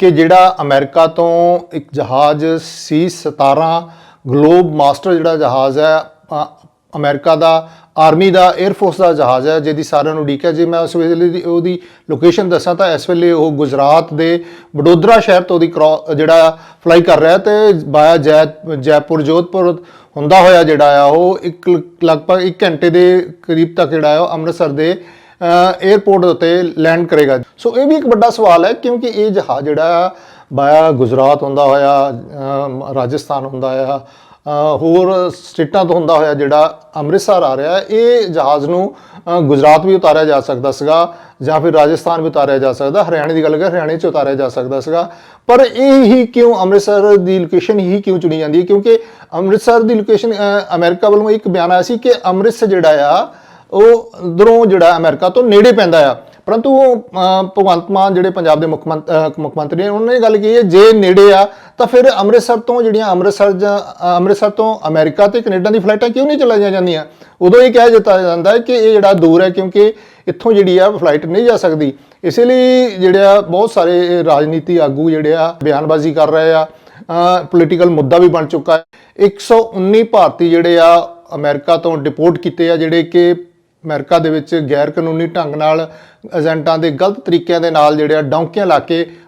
ਕਿ ਜਿਹੜਾ ਅਮਰੀਕਾ ਤੋਂ ਇੱਕ ਜਹਾਜ਼ C17 ਗਲੋਬ ਮਾਸਟਰ ਜਿਹੜਾ ਜਹਾਜ਼ ਹੈ ਅ, ਅਮਰੀਕਾ ਦਾ ਆਰਮੀ ਦਾ 에ਅਰ ਫੋਰਸ ਦਾ ਜਹਾਜ਼ ਹੈ ਜਿਹਦੀ ਸਾਰਿਆਂ ਨੂੰ ਉਡੀਕ ਹੈ। ਜੇ ਮੈਂ ਉਸ ਵੇਲੇ ਦੀ ਉਹਦੀ ਲੋਕੇਸ਼ਨ ਦੱਸਾਂ ਤਾਂ ਇਸ ਵੇਲੇ ਉਹ ਗੁਜਰਾਤ ਦੇ ਵਡੋਦਰਾ ਸ਼ਹਿਰ ਤੋਂ ਉਹਦੀ ਕ੍ਰੋ- ਜਿਹੜਾ ਫਲਾਈ ਕਰ ਰਿਹਾ ਤੇ ਬਾਇਆ ਜੈ ਜੈਪੁਰ ਜੋਧਪੁਰ ਹੁੰਦਾ ਹੋਇਆ ਜਿਹੜਾ ਆ ਉਹ ਇੱਕ ਲਗਭਗ 1 ਘੰਟੇ ਦੇ ਕਰੀਬ ਤੱਕ ਜਿਹੜਾ ਆ ਉਹ ਅੰਮ੍ਰਿਤਸਰ ਦੇ 에ਅਰਪੋਰਟ ਉੱਤੇ ਲੈਂਡ ਕਰੇਗਾ। ਸੋ ਇਹ ਵੀ ਇੱਕ ਵੱਡਾ ਸਵਾਲ ਹੈ, ਕਿਉਂਕਿ ਇਹ ਜਹਾਜ਼ ਜਿਹੜਾ ਆ ਬਾਇਆ ਗੁਜਰਾਤ ਹੁੰਦਾ ਹੋਇਆ ਰਾਜਸਥਾਨ ਹੁੰਦਾ ਆ ਹੋਰ ਸਟੇਟਾਂ ਤੋਂ ਹੁੰਦਾ ਹੋਇਆ ਜਿਹੜਾ ਅੰਮ੍ਰਿਤਸਰ ਆ ਰਿਹਾ ਇਹ ਜਹਾਜ਼ ਨੂੰ ਗੁਜਰਾਤ ਵੀ ਉਤਾਰਿਆ ਜਾ ਸਕਦਾ ਸੀਗਾ, ਜਾਂ ਫਿਰ ਰਾਜਸਥਾਨ ਵੀ ਉਤਾਰਿਆ ਜਾ ਸਕਦਾ, ਹਰਿਆਣੇ ਦੀ ਗੱਲ ਕਰ ਹਰਿਆਣੇ 'ਚ ਉਤਾਰਿਆ ਜਾ ਸਕਦਾ ਸੀਗਾ। ਪਰ ਇਹ ਹੀ ਕਿਉਂ ਅੰਮ੍ਰਿਤਸਰ ਦੀ ਲੋਕੇਸ਼ਨ ਹੀ ਕਿਉਂ ਚੁਣੀ ਜਾਂਦੀ ਹੈ? ਕਿਉਂਕਿ ਅੰਮ੍ਰਿਤਸਰ ਦੀ ਲੋਕੇਸ਼ਨ ਅਮਰੀਕਾ ਵੱਲੋਂ ਇੱਕ ਬਿਆਨ ਆਇਆ ਸੀ ਕਿ ਅੰਮ੍ਰਿਤਸਰ ਜਿਹੜਾ ਆ ਉਹ ਉਧਰੋਂ ਜਿਹੜਾ ਅਮਰੀਕਾ ਤੋਂ ਨੇੜੇ ਪੈਂਦਾ ਆ। ਪਰੰਤੂ ਭਗਵੰਤ ਮਾਨ ਜਿਹੜੇ ਪੰਜਾਬ ਦੇ ਮੁੱਖ ਮੰਤ- ਅ, ਮੁੱਖ ਮੰਤਰੀ ਨੇ ਉਹਨਾਂ ਨੇ ਗੱਲ ਕੀਤੀ ਹੈ ਜੇ ਨੇੜੇ ਆ ਤਾਂ ਫਿਰ ਅੰਮ੍ਰਿਤਸਰ ਤੋਂ ਜਿਹੜੀਆਂ ਅੰਮ੍ਰਿਤਸਰ ਜਾਂ ਅੰਮ੍ਰਿਤਸਰ ਤੋਂ ਅਮਰੀਕਾ ਤੇ ਕੈਨੇਡਾ ਦੀ ਫਲਾਈਟਾਂ ਕਿਉਂ ਨਹੀਂ ਚਲਾਈਆਂ ਜਾਂਦੀਆਂ? ਉਦੋਂ ਇਹ ਕਹਿ ਦਿੱਤਾ ਜਾਂਦਾ ਹੈ ਕਿ ਇਹ ਜਿਹੜਾ ਦੂਰ ਹੈ ਕਿਉਂਕਿ ਇੱਥੋਂ ਜਿਹੜੀ ਆ ਫਲਾਈਟ ਨਹੀਂ ਜਾ ਸਕਦੀ। ਇਸੇ ਲਈ ਜਿਹੜਾ ਬਹੁਤ ਸਾਰੇ ਰਾਜਨੀਤੀ ਆਗੂ ਜਿਹੜੇ ਆ ਬਿਆਨਬਾਜ਼ੀ ਕਰ ਰਹੇ ਆ। ਪੋਲੀਟੀਕਲ ਮੁੱਦਾ ਵੀ ਬਣ ਚੁੱਕਾ ਹੈ। 119 ਭਾਰਤੀ ਜਿਹੜੇ ਆ ਅਮਰੀਕਾ ਤੋਂ ਡਿਪੋਰਟ ਕੀਤੇ ਆ ਜਿਹੜੇ ਕਿ ਅਮਰੀਕਾ ਦੇ ਵਿੱਚ ਗੈਰ ਕਾਨੂੰਨੀ ਢੰਗ ਨਾਲ ਏਜੰਟਾਂ ਦੇ ਗਲਤ ਤਰੀਕਿਆਂ ਦੇ ਨਾਲ ਜਿਹੜੇ ਆ ਡੌਂਕੀਆਂ ਲਾ ਕੇ